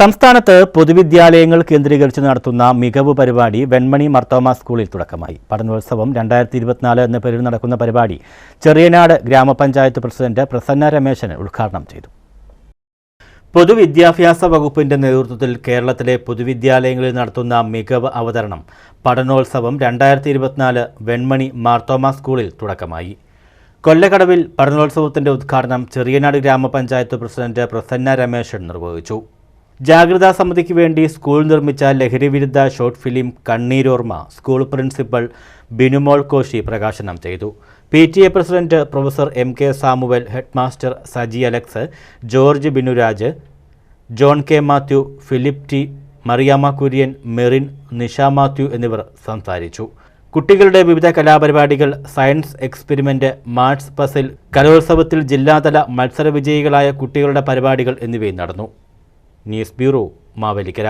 സംസ്ഥാനത്ത് പൊതുവിദ്യാലയങ്ങൾ കേന്ദ്രീകരിച്ച് നടത്തുന്ന മികവ് പരിപാടി വെൺമണി മർത്തോമ സ്കൂളിൽ തുടക്കമായി. പഠനോത്സവം രണ്ടായിരത്തി ഇരുപത്തിനാല് എന്ന പേരിൽ നടക്കുന്ന പരിപാടി ചെറിയനാട് ഗ്രാമപഞ്ചായത്ത് പ്രസിഡന്റ് പ്രസന്ന രമേശൻ ഉദ്ഘാടനം ചെയ്തു. പൊതുവിദ്യാഭ്യാസ വകുപ്പിന്റെ നേതൃത്വത്തിൽ കേരളത്തിലെ പൊതുവിദ്യാലയങ്ങളിൽ നടത്തുന്ന മികവ് അവതരണം പഠനോത്സവം രണ്ടായിരത്തി ഇരുപത്തിനാല് വെൺമണി മാർത്തോമ സ്കൂളിൽ തുടക്കമായി. കൊല്ലക്കടവിൽ പഠനോത്സവത്തിന്റെ ഉദ്ഘാടനം ചെറിയനാട് ഗ്രാമപഞ്ചായത്ത് പ്രസിഡന്റ് പ്രസന്ന രമേശൻ നിർവഹിച്ചു. ജാഗ്രതാ സമിതിക്ക് വേണ്ടി സ്കൂൾ നിർമ്മിച്ച ലഹരിവിരുദ്ധ ഷോർട്ട് ഫിലിം കണ്ണീരോർമ്മ സ്കൂൾ പ്രിൻസിപ്പൽ ബിനുമോൾ കോശി പ്രകാശനം ചെയ്തു. P T A president professor M K Samuel headmaster Saji Alex George Binuraj John K Mathew Philip T Mariyamma Kurian Merin Nisha Mathew എന്നിവർ സംസാരിച്ചു. കുട്ടികളുടെ വിവിധ കലാപരിപാടികൾ സയൻസ് എക്സ്പെരിമെന്റ് മാർട്സ് പസിൽ കലോത്സവത്തിൽ ജില്ലാതല മത്സര വിജയികളായ കുട്ടികളുടെ പരിപാടികൾ എന്നിവയും നടന്നു. News bureau Mavelikkara